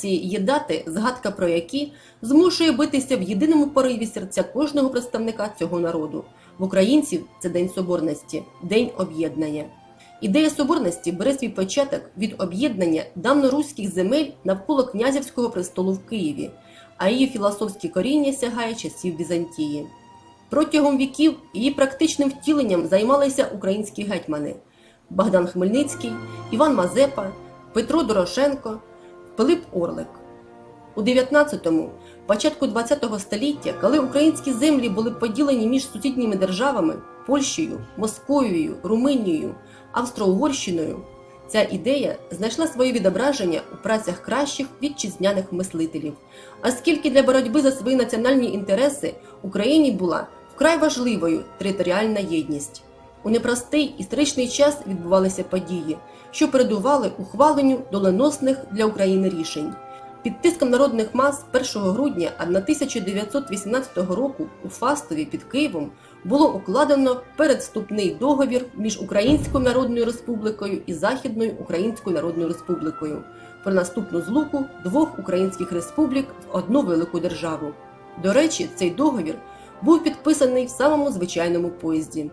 кожної є дати, згадка про які змушує битися в єдиному пориві серця кожного представника цього народу. В українців це День Соборності, День об'єднання. Ідея соборності бере свій початок від об'єднання давноруських земель навколо князівського престолу в Києві, а її філософське коріння сягає часів Візантії. Протягом віків її практичним втіленням займалися українські гетьмани Богдан Хмельницький, Іван Мазепа, Петро Дорошенко, Пилип Орлик. У 19-му, початку 20-го століття, коли українські землі були поділені між сусідніми державами Польщею, Московією, Румунією, Австро-Угорщиною, ця ідея знайшла своє відображення у працях кращих вітчизняних мислителів, оскільки для боротьби за свої національні інтереси Україні була вкрай важливою територіальна єдність. У непростий історичний час відбувалися події, що передували ухваленню доленосних для України рішень. Під тиском народних мас 1 грудня 1918 року у Фастові під Києвом було укладено передступний договір між Українською Народною Республікою і Західною Українською Народною Республікою про наступну злуку двох українських республік в одну велику державу. До речі, цей договір був підписаний в самому звичайному поїзді.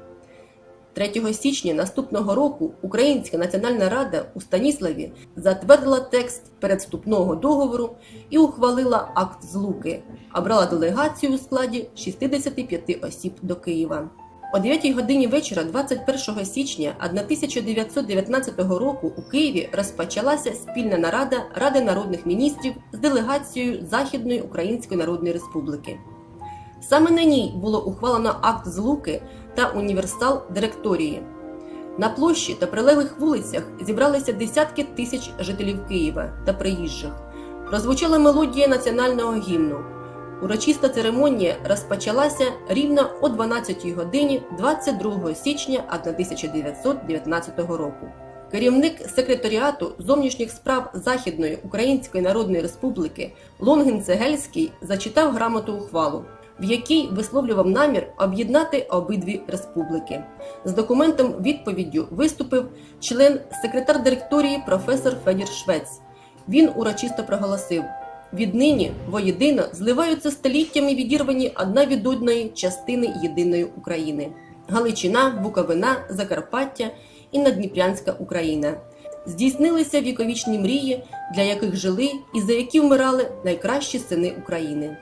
3 січня наступного року Українська Національна Рада у Станіславі затвердила текст передступного договору і ухвалила акт злуки, а брала делегацію у складі 65 осіб до Києва. О 9 годині вечора 21 січня 1919 року у Києві розпочалася спільна нарада Ради народних міністрів з делегацією Західної Української Народної Республіки. Саме на ній було ухвалено акт злуки та універсал директорії. На площі та прилеглих вулицях зібралися десятки тисяч жителів Києва та приїжджих. Прозвучала мелодія національного гімну. Урочиста церемонія розпочалася рівно о 12 годині 22 січня 1919 року. Керівник секретаріату зовнішніх справ Західної Української Народної Республіки Лонгін Цегельський зачитав грамоту ухвалу, в якій висловлював намір об'єднати обидві республіки. З документом відповіддю виступив член секретар директорії професор Федір Швець. Він урочисто проголосив: віднині воєдино зливаються століттями відірвані одна від одної частини єдиної України: Галичина, Буковина, Закарпаття і Надніпрянська Україна. Здійснилися віковічні мрії, для яких жили і за які вмирали найкращі сини України.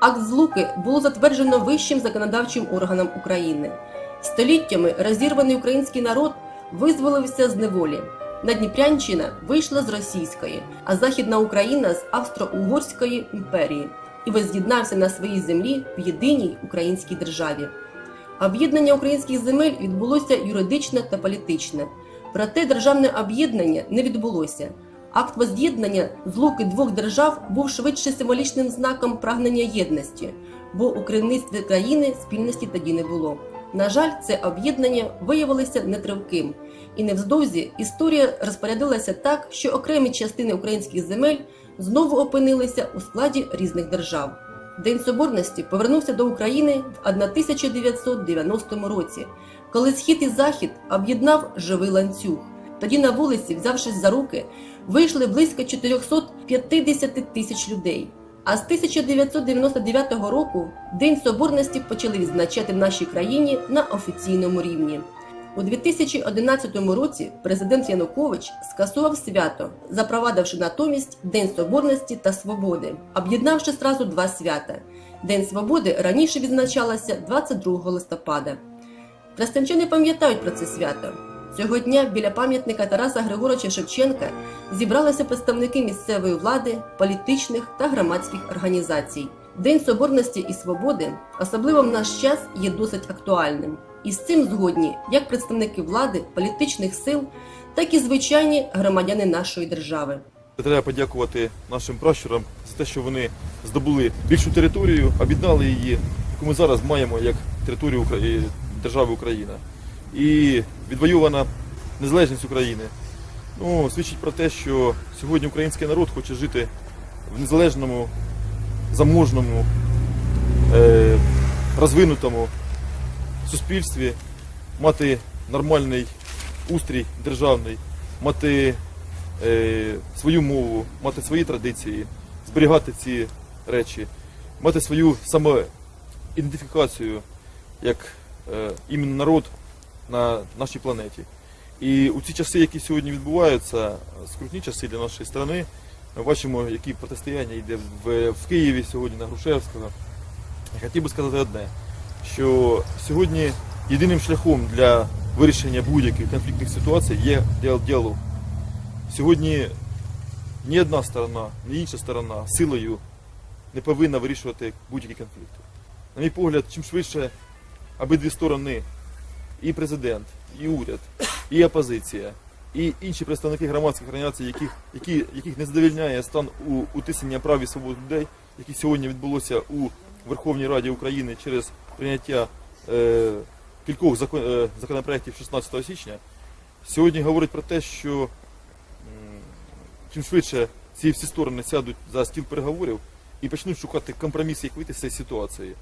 Акт злуки було затверджено вищим законодавчим органом України. Століттями розірваний український народ визволився з неволі. Надніпрянщина вийшла з російської, а Західна Україна з Австро-Угорської імперії і воз'єднався на своїй землі в єдиній українській державі. Об'єднання українських земель відбулося юридичне та політичне, проте державне об'єднання не відбулося. Акт воз'єднання злуки двох держав був швидше символічним знаком прагнення єдності, бо у керівництві країни спільності тоді не було. На жаль, це об'єднання виявилося нетривким, і невздовзі історія розпорядилася так, що окремі частини українських земель знову опинилися у складі різних держав. День Соборності повернувся до України в 1990 році, коли схід і захід об'єднав живий ланцюг. Тоді на вулиці, взявшись за руки, вийшли близько 450 тисяч людей. А з 1999 року День Соборності почали відзначати в нашій країні на офіційному рівні. У 2011 році президент Янукович скасував свято, запровадивши натомість День Соборності та Свободи, об'єднавши зразу два свята. День Свободи раніше відзначалося 22 листопада. Трестанчани пам'ятають про це свято. Цього дня біля пам'ятника Тараса Григоровича Шевченка зібралися представники місцевої влади, політичних та громадських організацій. День Соборності і Свободи, особливо в наш час, є досить актуальним. І з цим згодні як представники влади, політичних сил, так і звичайні громадяни нашої держави. Треба подякувати нашим пращурам за те, що вони здобули більшу територію, об'єднали її, яку ми зараз маємо як територію держави Україна. І відвоювана незалежність України. Ну, свідчить про те, що сьогодні український народ хоче жити в незалежному, заможному, е, розвинутому суспільстві, мати нормальний устрій державний, мати е, свою мову, мати свої традиції, зберігати ці речі, мати свою самоідентифікацію як е, іменно народ на нашій планеті. І у ці часи, які сьогодні відбуваються, скрутні часи для нашої країни, ми бачимо, які протистояння йде в, в Києві сьогодні на Грушевського. Я хотів би сказати одне, що сьогодні єдиним шляхом для вирішення будь-яких конфліктних ситуацій є діалог. Сьогодні ні одна сторона, ні інша сторона силою не повинна вирішувати будь-які конфлікти. На мій погляд, чим швидше обидві сторони, і президент, і уряд, і опозиція, і інші представники громадських організацій, яких, які, яких не задовільняє стан у утиснення прав і свобод людей, які сьогодні відбулося у Верховній Раді України через прийняття е, кількох закон, е, законопроєктів 16 січня, сьогодні говорить про те, що чим швидше ці всі сторони сядуть за стіл переговорів і почнуть шукати компроміс, як вийти з цієї ситуації.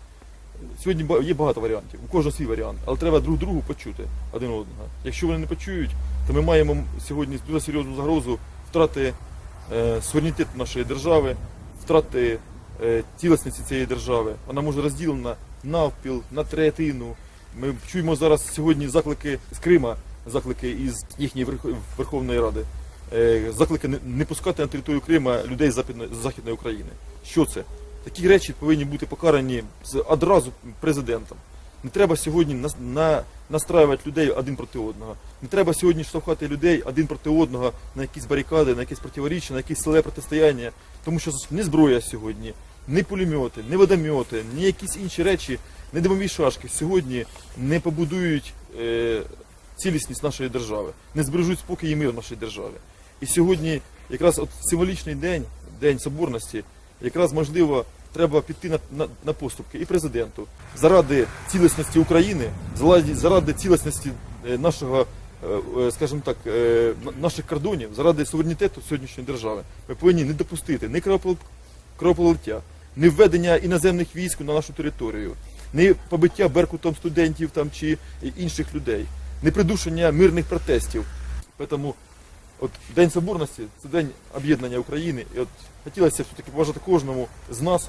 Сьогодні є багато варіантів, у кожного свій варіант, але треба друг другу почути один одного. Якщо вони не почують, то ми маємо сьогодні дуже серйозну загрозу втрати е, суверенітету нашої держави, втрати е, цілісності цієї держави. Вона може розділена навпіл, на третину. Ми чуємо зараз сьогодні заклики з Крима, заклики із їхньої Верх- Верховної Ради. Е, заклики не, не пускати на територію Крима людей з Західної України. Що це? Такі речі повинні бути покарані одразу президентом. Не треба сьогодні нас- на, настраювати людей один проти одного. Не треба сьогодні штовхати людей один проти одного на якісь барикади, на якісь противоріччя, на якісь силе протистояння. Тому що не зброя сьогодні, не пулемети, не водомети, ні якісь інші речі, не димові шашки сьогодні не побудують е, цілісність нашої держави, не збережуть спокій і мир в нашій державі. І сьогодні якраз от символічний день, день соборності, якраз можливо треба піти на, на, на поступки і президенту заради цілісності України, заради, заради цілісності е, нашого, е, е, скажімо так, наших кордонів, заради суверенітету сьогоднішньої держави. Ми повинні не допустити ні кровопол- кровопролиття, ні введення іноземних військ на нашу територію, ні побиття беркутом студентів там чи інших людей, ні придушення мирних протестів. Тому от День Соборності це день об'єднання України. І от хотілося все-таки побажати кожному з нас,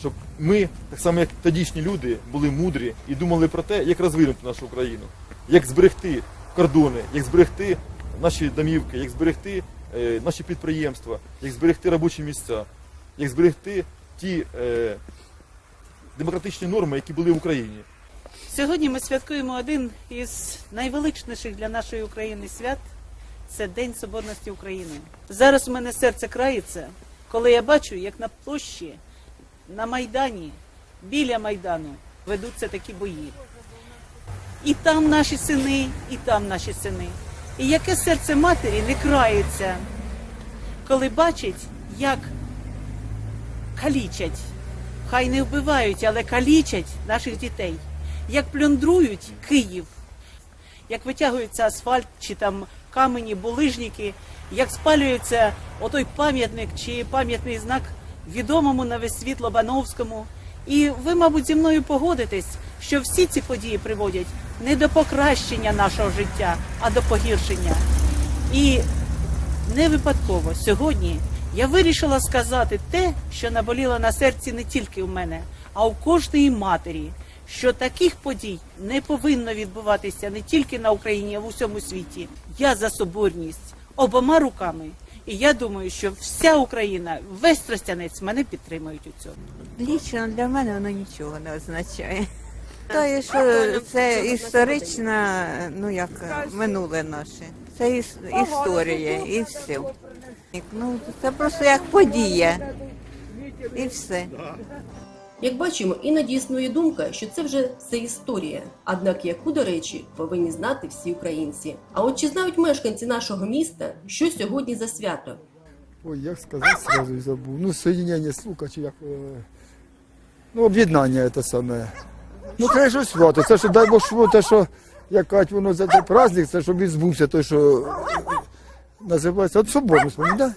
щоб ми, так само як тодішні люди, були мудрі і думали про те, як розвинути нашу Україну, як зберегти кордони, як зберегти наші домівки, як зберегти е, наші підприємства, як зберегти робочі місця, як зберегти ті е, демократичні норми, які були в Україні. Сьогодні ми святкуємо один із найвеличніших для нашої України свят це День Соборності України. Зараз у мене серце крається, коли я бачу, як на площі, на Майдані, біля Майдану ведуться такі бої. І там наші сини, і там наші сини. І яке серце матері не крається, коли бачить, як калічать, хай не вбивають, але калічать наших дітей, як плюндрують Київ, як витягується асфальт чи там камені, булижники, як спалюється отой пам'ятник чи пам'ятний знак відомому на весь світ Лобановському. І ви, мабуть, зі мною погодитесь, що всі ці події приводять не до покращення нашого життя, а до погіршення. І не випадково сьогодні я вирішила сказати те, що наболіло на серці не тільки в мене, а у кожної матері, що таких подій не повинно відбуватися не тільки на Україні, а в усьому світі. Я за соборність обома руками. І я думаю, що вся Україна, весь Тростянець мене підтримують у цьому. Лічно для мене воно нічого не означає. Та що це історична, ну як минуле наше. Це іс- історія і все. Ну це просто як подія. І все. Як бачимо, іноді існує думка, що це вже все історія, однак яку, до речі, повинні знати всі українці. А от чи знають мешканці нашого міста, що сьогодні за свято? Ой, як сказати, сразу забув. Ну, соєднення слука чи як. е, Ну, об'єднання це саме. Ну, треба свято. Це що дай Бог що, те, що як кажуть, воно за цей праздник, це щоб він збувся, той, що називається. От соборність, да?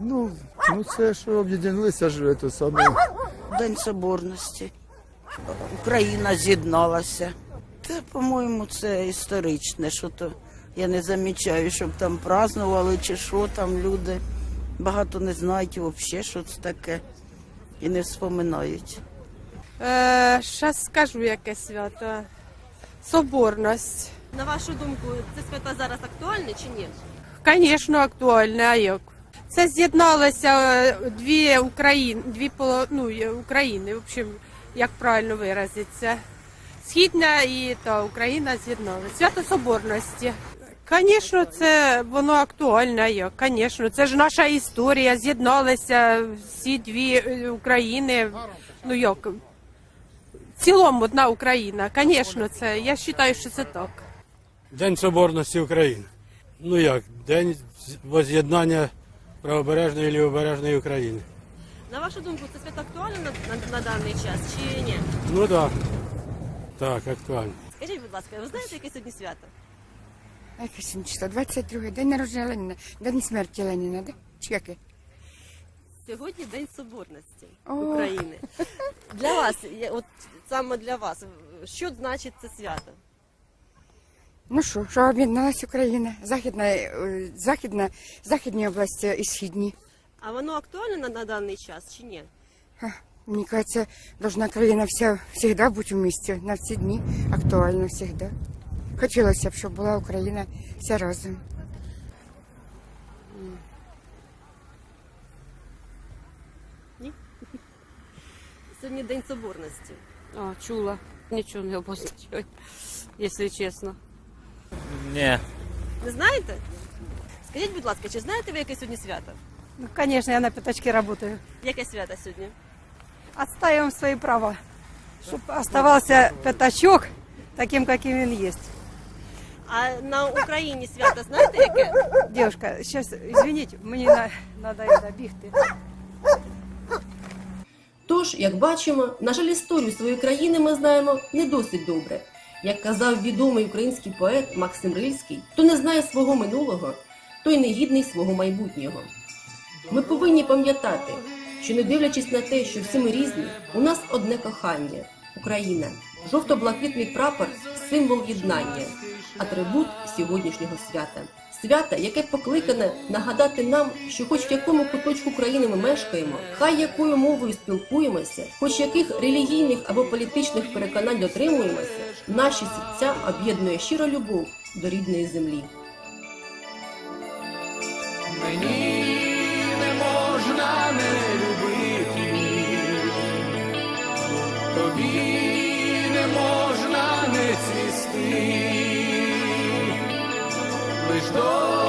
Ну, ну це що об'єдналися ж це саме. День Соборності. Україна з'єдналася. Це, по-моєму, це історичне, що то Я не замічаю, щоб там празднували чи що там люди. Багато не знають взагалі, що це таке. І не вспоминають. Е, Щас скажу, яке свято. Соборність. На вашу думку, це свята зараз актуальне чи ні? Звісно, актуальне, а як? Це з'єдналося е, дві України, дві ну, України, в общем, як правильно виразиться. Східна і та Україна з'єдналися. Свято Соборності. Звісно, це воно актуальне? Звісно, це ж наша історія. З'єдналися всі дві е, України. Ну як? В цілому одна Україна. Звісно, це я вважаю, що це так. День Соборності України. Ну як, День воз'єднання правобережної і лівобережної України. На вашу думку, це свято актуальне на, на, на даний час чи ні? Ну так. Так, актуально. Скажіть, будь ласка, ви знаєте, яке сьогодні свято? Яке сьогодні число? 22 день народження Леніна, день смерті Леніна, да? Чи яке? Сьогодні День Соборності О. України. Для вас, я- от саме для вас, що значить це свято? Ну що, що об'єдналась Україна, Західна, е, Західна, Західні області і Східні. А воно актуальне на, на даний час чи ні? Ха, Мені кажется, должна країна вся всегда бути вместе, на всі дні, актуально всегда. Хотілося б, щоб була Україна вся разом. Сьогодні День Соборності. А, чула. Нічого не обозначаю, якщо чесно. Ні. Не знаєте? Скажіть, будь ласка, чи знаєте ви яке сьогодні свято? Ну, звісно, я на п'ятачки працюю. Яке свято сьогодні? Отстаиваем свои права, чтобы оставался пятачок таким, каким он есть. А на Україні свято знаєте яке? Девушка, сейчас, извините, мені на, надо это, бігти. Тож, як бачимо, на жаль, історію своєї країни ми знаємо не досить добре. Як казав відомий український поет Максим Рильський, хто не знає свого минулого, той не гідний свого майбутнього. Ми повинні пам'ятати, що не дивлячись на те, що всі ми різні, у нас одне кохання Україна. Жовто-блакитний прапор символ єднання, атрибут сьогоднішнього свята. Свята, яке покликане нагадати нам, що хоч в якому куточку країни ми мешкаємо, хай якою мовою спілкуємося, хоч яких релігійних або політичних переконань дотримуємося, наші серця об'єднує щира любов до рідної землі. Мені не можна не любити, тобі не можна не цвісти, лиш до